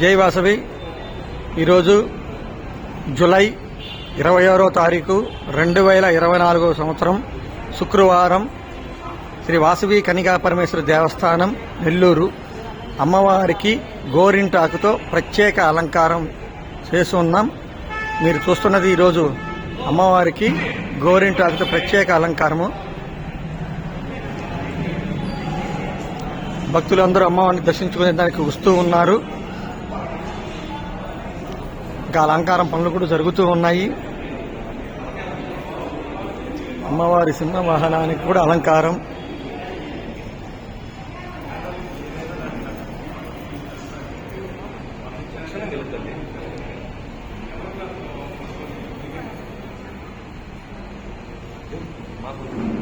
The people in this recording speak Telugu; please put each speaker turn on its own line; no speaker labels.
జై వాసవి. ఈరోజు జులై ఇరవై ఆరో తారీఖు రెండు వేల ఇరవై నాలుగో సంవత్సరం శుక్రవారం శ్రీ వాసవి కనికా పరమేశ్వర దేవస్థానం నెల్లూరు. అమ్మవారికి గోరింటాకుతో ప్రత్యేక అలంకారం చేస్తున్నాం మీరు చూస్తున్నది ఈరోజు అమ్మవారికి గోరింటాకుతో ప్రత్యేక అలంకారము. భక్తులందరూ అమ్మవారిని దర్శించుకునే దానికి వస్తూ ఉన్నారు. ఇంకా అలంకారం పనులు కూడా జరుగుతూ ఉన్నాయి. అమ్మవారి సింహ వాహనానికి కూడా అలంకారం.
మాకు